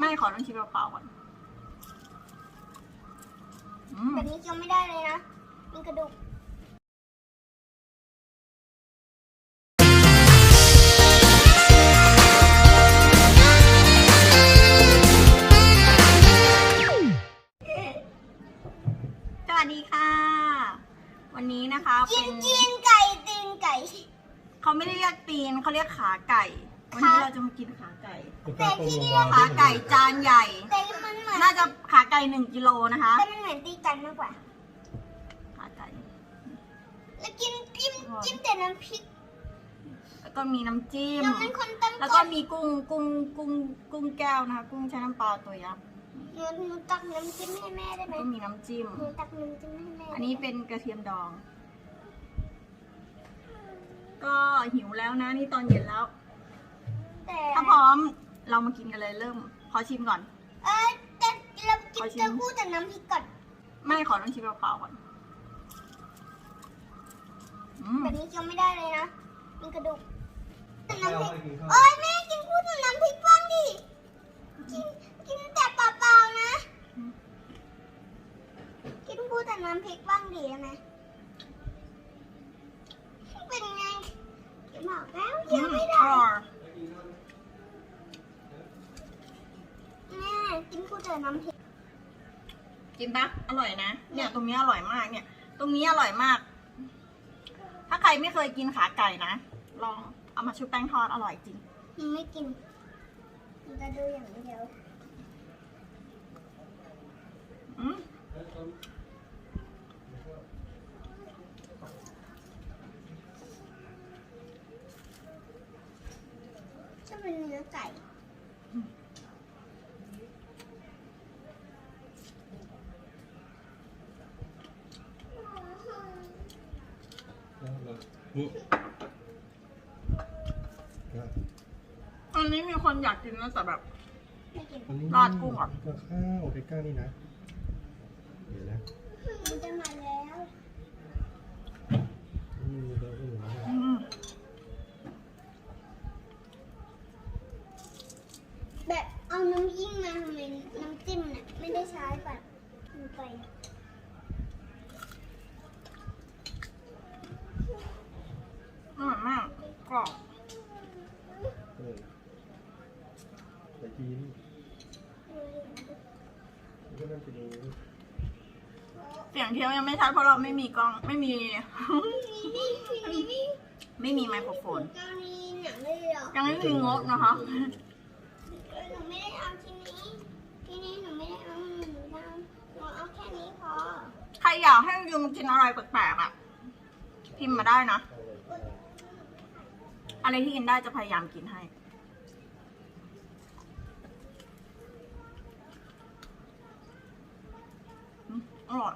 ไม่ขอลองชิมเปล่าๆก่อนอืมแบบนี้เคี้ยวไม่ได้เลยนะมีกระดูกสวัสดีค่ะ วันนี้นะคะกิเป็นนจีนไก่ตีนไก่ เขาไม่ได้เรียกตีนเขาเรียกขาไก่ วันนี้ค่ะเราจะมากินขาไก่แต่ที่นี่ขาไก่จานใหญ่ แต่มันเหมือนน่าจะขาไก่หนึ่งกิโลนะคะ แต่มันเหมือนตีกันมากกว่า ขาไก่ แล้วกินจิ้มจิ้มแต่น้ำพริก แล้วก็มีน้ำจิ้ม เราเป็นคนตั้งแล้วก็มีกุ้งกุ้งกุ้งกุ้งแก้วนะคะ กุ้งใช้น้ำปลาตัวยักษ์หนูหนูตักน้ำจิ้มให้แม่ได้ไหมก็มีน้ำจิ้ม หนูตักน้ำจิ้มให้แม่ อันนี้เป็นกระเทียมดอง ก็หิวแล้วนะนี่ตอนเย็นแล้ว แต่ถ้าพร้อมเรามากินกันเลยเริ่ม ขอชิมก่อน เออแต่เรากิขอนชิมจะพูดแต่น้ำพริกก่อนไม่ขอลองชิมเปล่าๆก่อนอืมแบบนี้เคี้ยวไม่ได้เลยนะมีกระดูกแต่น้ำพริกไม่เอาไม่กินข้าวโอ้ยแม่กินพูดแต่น้ำพริกบ้างดิกินกินแต่เปล่าๆนะ กินพูดแต่น้ำพริกบ้างดิได้ไหมเป็นไงบอกแล้วอืเคี้ยวมไม่อได้ ร่อย แม่ กินพูดแต่น้ำพริกกินปะอร่อยนะ เนี่ยตรงนี้อร่อยมากเนี่ย ตรงนี้อร่อยมาก ถ้าใครไม่เคยกินขาไก่นะ ลองเอามาชุบแป้งทอดอร่อยจริงหนูไม่กินหนูจะดูอย่างเดียวอืมชอบเป็นเนื้อไก่ นี่ อันนี้มีคนอยากกินนะแต่แบบ ไม่กินอันนี้ราดกุ้งเหรอกับข้าวใกล้ๆนี่นะ เดี๋ยวนะ มันจะมาแล้ว นี่มีตัวอื่นนะ อืม แบบเอาน้ำยิ่งมาทำไมน้ำจิ้มน่ะไม่ได้ใช้แบบมันไป อร่อยมา กกรอบเออไปจีนมันก็น่าจะดูเสียงเทียวยังไม่ชัดเพราะเราไม่มีกล้องไม่มี ไม่มีไมโครโฟนเกาหลีหนังเลยเหรอยังไม่มีงบนะคะ เออหนูไม่ได้เอาทีนี้ ทีนี้หนูไม่ได้เอาหนูเอาหนูเอาแค่นี้พอ ใครอยากให้ยูมากินอะไรแปลกๆอะ พิมพ์มาได้นะ อะไรที่กินได้จะพยายามกินให้อืมอร่อย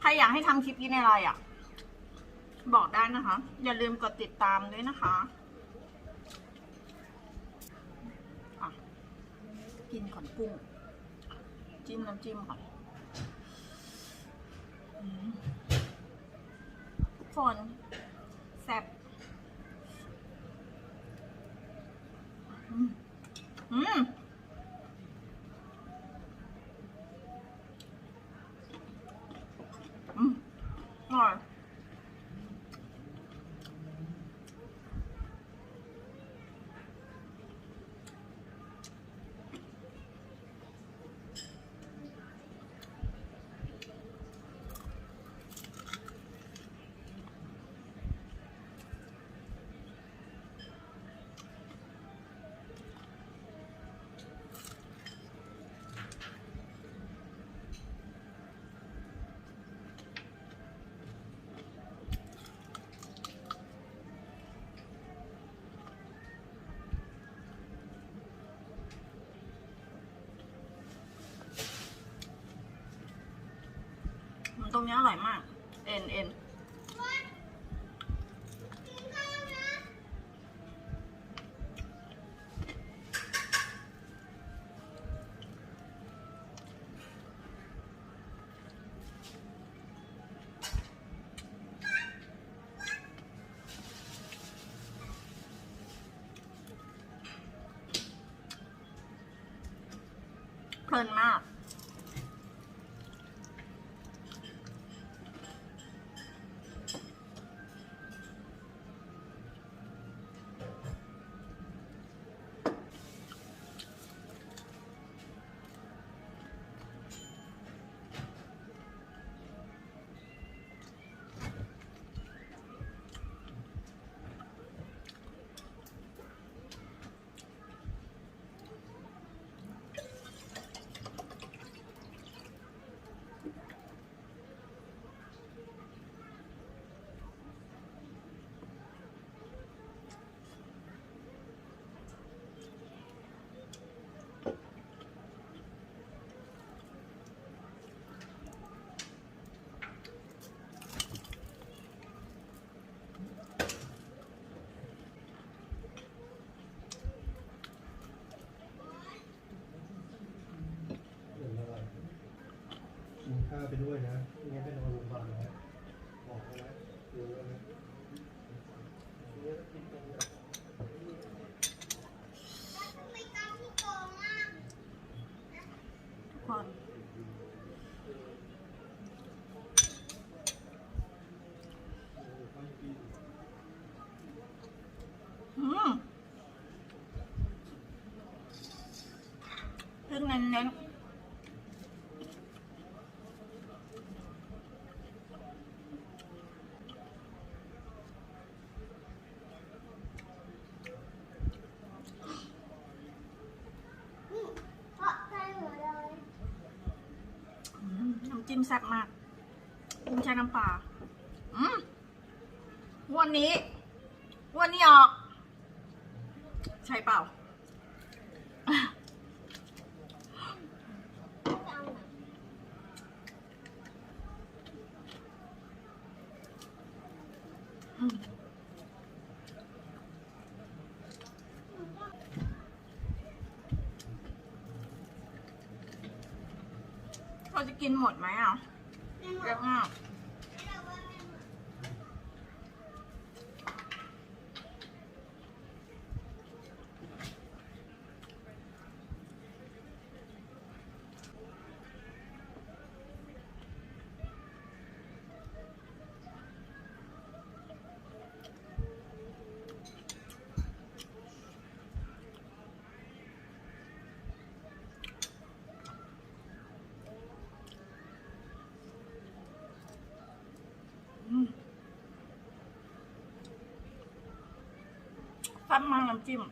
ใครอยากให้ทำคลิปกินอะไรอะ บอกได้นะคะ อย่าลืมกดติดตามด้วยนะคะอะ กินขอนกุ้ง จิ้มน้ำจิ้มก่อนอืมทุกคนแซ่บอืม อืมตรงนี้อร่อยมาก เอ็นเอ็น ไปด้วยนะไม่งั้นไปนอนโรงพยาบาลนะบอกเขานะดูแล้วนะเนี่ยกินตรงนี้ทำไมกางที่โกงอะทุกคนอืมเพิ่งเน้นๆ นี่เพราะใจหมดเลย อืมน้ำ จิ้มแซ่บมากกุ้งแช่น้ำปลาอืมวันนี้ วันนี้ออก ใช่เปล่า จะเอาไหน อืม เราจะกินหมดไหมอะเยอะมาก แต่ว่าไม่หมด อืมแซ่ บมากน้ำจิ้ม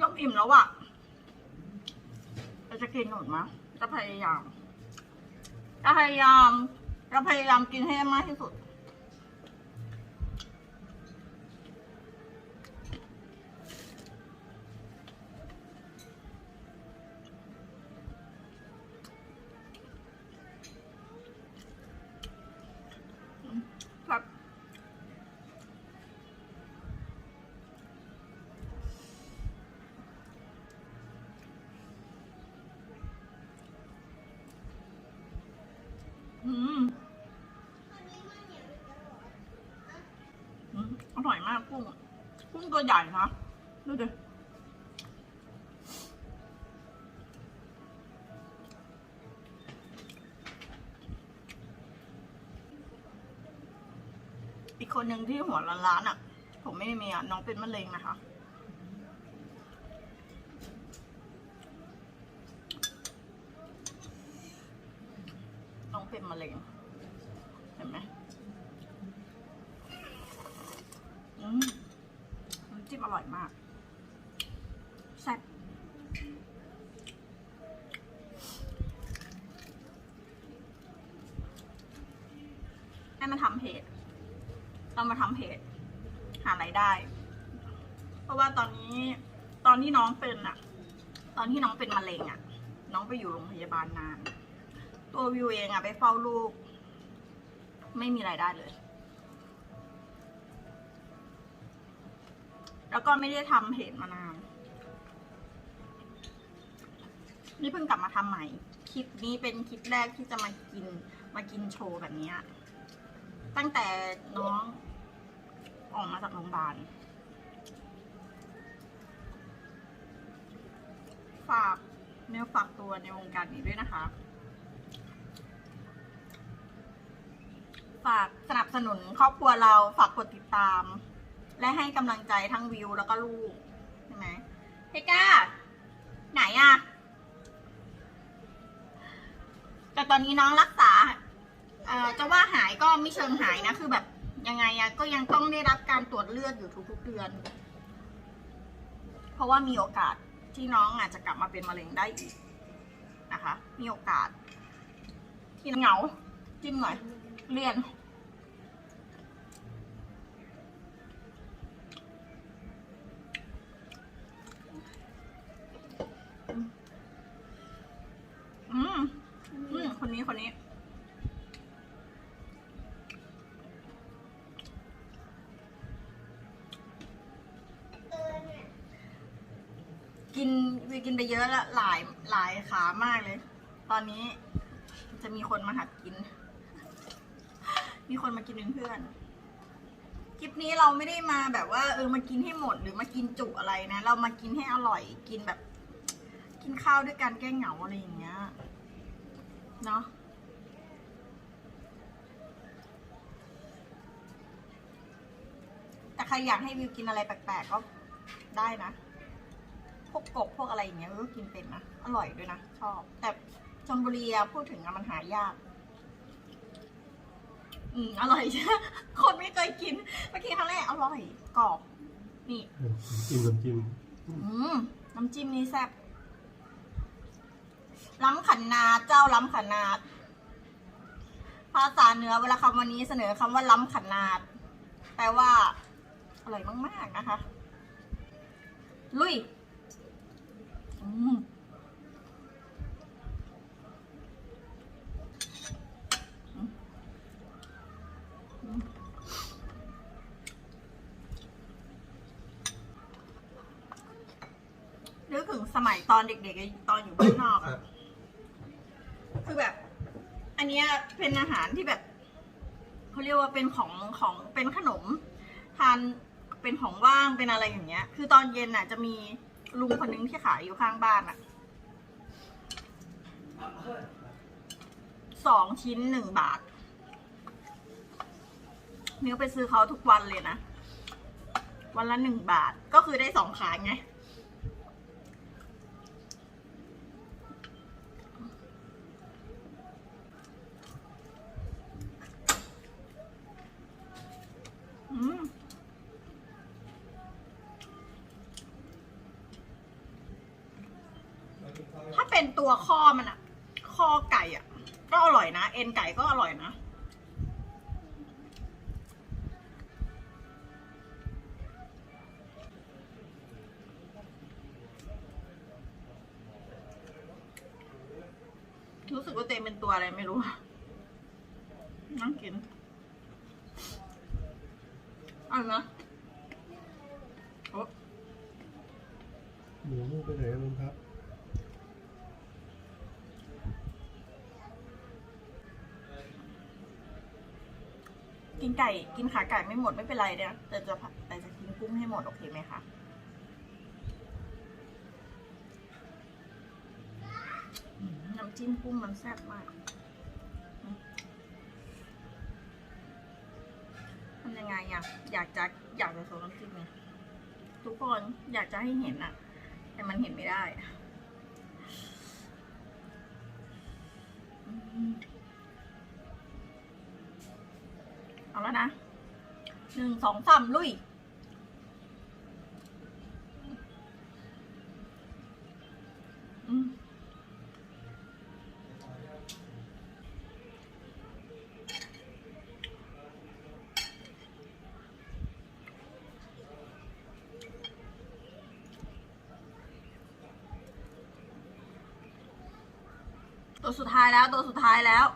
ยกอิ่มแล้วอะ จะกินหมดไหมจะพยายาม จะพยายาม จะพยายามกินให้ได้มากที่สุด กุ้งกุ้งตัวใหญ่นะดูดิอีกคนหนึ่งที่หัวล้านๆอะ ผมไม่มีอะ น้องเป็นมะเร็งนะคะ น้องเป็นมะเร็ง เห็นไหม อืมน้ำจิ้ มอร่อยมากแซ่บให้มาทำเพจเรามาทำเพจหารายได้ เพราะว่าตอนนี้ตอนที่น้องเป็นอะตอนที่น้องเป็นมะเร็งอะน้องไปอยู่โรงพยาบาลนาน ตัววิวเองอะไปเฝ้าลูก ไม่มีรายได้เลย แล้วก็ไม่ได้ทำเพจมานาน นี่เพิ่งกลับมาทำใหม่ คลิปนี้เป็นคลิปแรกที่จะมากิน มากินโชว์แบบนี้ ตั้งแต่น้องออกมาจากโรงพยาบาล ฝากเนื้อฝากตัวในวงการนี้ด้วยนะคะ ฝากสนับสนุนครอบครัวเรา ฝากกดติดตาม และให้กำลังใจทั้งวิวแล้วก็ลูกใช่ไหมเฮก้า ไหนอะแต่ตอนนี้น้องรักษาเอ่อจะว่าหายก็ไม่เชิงหายนะ คือแบบยังไงอะก็ยังต้องได้รับการตรวจเลือดอยู่ทุกๆเดือน เพราะว่ามีโอกาสที่น้องอาจจะกลับมาเป็นมะเร็งได้อีกนะคะ มีโอกาสที่เหงาจิ้มหน่อยเลี่ยน ขามากเลย ตอนนี้จะมีคนมาหัดกิน มีคนมากินเป็นเพื่อน คลิปนี้เราไม่ได้มาแบบว่าเออมากินให้หมดหรือมากินจุอะไรนะ เรามากินให้อร่อย กินแบบ กินข้าวด้วยกันแก้เหงาอะไรอย่างเงี้ย เนาะแต่ใครอยากให้วิวกินอะไรแปลกๆก็ได้นะ พวกกบพวกอะไรอย่างเงี้ยวิวก็กินเป็นนะอร่อยด้วยนะชอบ แต่ชนบุรีอะพูดถึงอะมันหายาก อืมอร่อยใช่ไหมคนไม่เคยกินเมื่อกี้ครั้งแรกอร่อยกรอบนี่น้ำจิ้มน้ำจิ้มอืมน้ำจิ้มนี่แซ่บล้ำขันนาเจ้าล้ำขันนาดภาษาเหนือเวลาคำวันนี้เสนอคำว่าล้ำขันนาดแปลว่าอร่อยมาก ๆ นะคะ ลุยอืมอืมอืม นึกถึงสมัยตอนเด็กๆ ตอนอยู่บ้านนอกครัอะบคือแบบ อันเนี้ยเป็นอาหารที่แบบเขาเรียกว่าเป็นของของเป็นขนม ทานเป็นของว่างเป็นอะไรอย่างเงี้ย คือตอนเย็นน่ะ จะมี ลุงคนนึงที่ขายอยู่ข้างบ้านอะสองชิ้นหนึ่งบาทนิ้วไปซื้อเขาทุกวันเลยนะ วันละหนึ่งบาทก็คือได้สองขาไง อืม ถ้าเป็น ตัวข้อมันอะข้อไก่อะก็อร่อยนะ เอ็นไก่ก็อร่อยนะ รู้สึกว่าเต็มเป็นตัวอะไรไม่รู้นั่งกินอันนะโอ้หมูไปไหนลุงครับ ไก่กินขาไก่ไม่หมดไม่เป็นไรเนี่ยแต่จะแต่จะกินกุ้งให้หมดโอเคไหมคะน้ำจิ้มกุ้งมันแซ่บมากทำยังไงอะอยากจะอยากจะโชว์น้ำจิ้มไงทุกคนอยากจะให้เห็นอะ แต่มันเห็นไม่ได้ เอาแล้วนะหนึ่งสองสามลุยตัวสุดท้ายแล้วตัวสุดท้ายแล้ว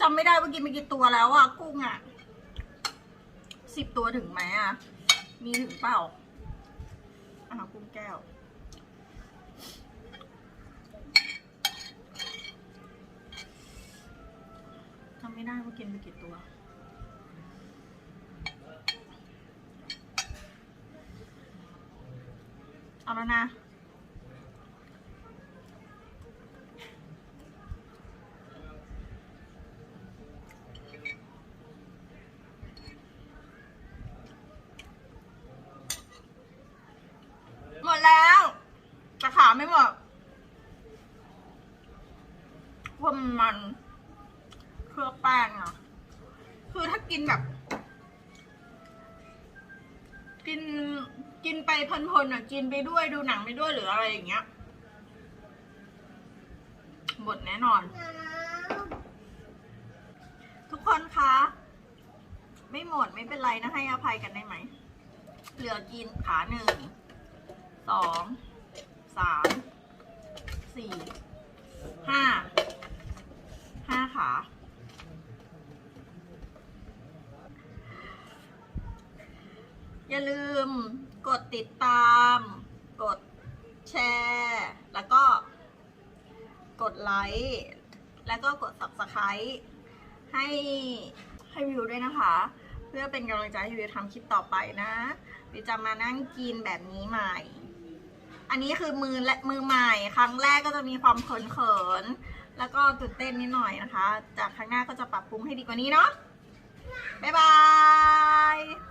จำไม่ได้ว่ากินไปกี่ตัวแล้วอะกุ้งอะสิบตัวถึงไหมอะมีถึงเปล่าอ่ากุ้งแก้ว จำไม่ได้ว่ากินไปกี่ตัวเอาแล้วนะ หมดแล้วแต่ขาไม่หมดว่ามันเคลือบแป้งอะ คือถ้า กินแบบ กินกินไปเพลินๆอะ กินไปด้วยดูหนังไปด้วยหรืออะไรอย่างเงี้ยหมดแน่นอน ทุกคนคะไม่หมดไม่เป็นไรนะให้อภัยกันได้ไหม เหลือกินขาหนึ่งสองสามสี่ห้าห้าขา อย่าลืมกดติดตาม กดแชร์ แล้วก็กดไลค์แล้วก็กด subscribe ให้ให้วิวด้วยนะคะ เพื่อเป็นกำลังใจให้วิวทำคลิปต่อไปนะวิวจะมานั่งกินแบบนี้ใหม่ อันนี้คือมือและมือใหม่ ครั้งแรกก็จะมีความเขินๆแล้วก็ตื่นเต้นนิดหน่อยนะคะ จากครั้งหน้าก็จะปรับปรุงให้ดีกว่านี้เนาะบ๊ายบาย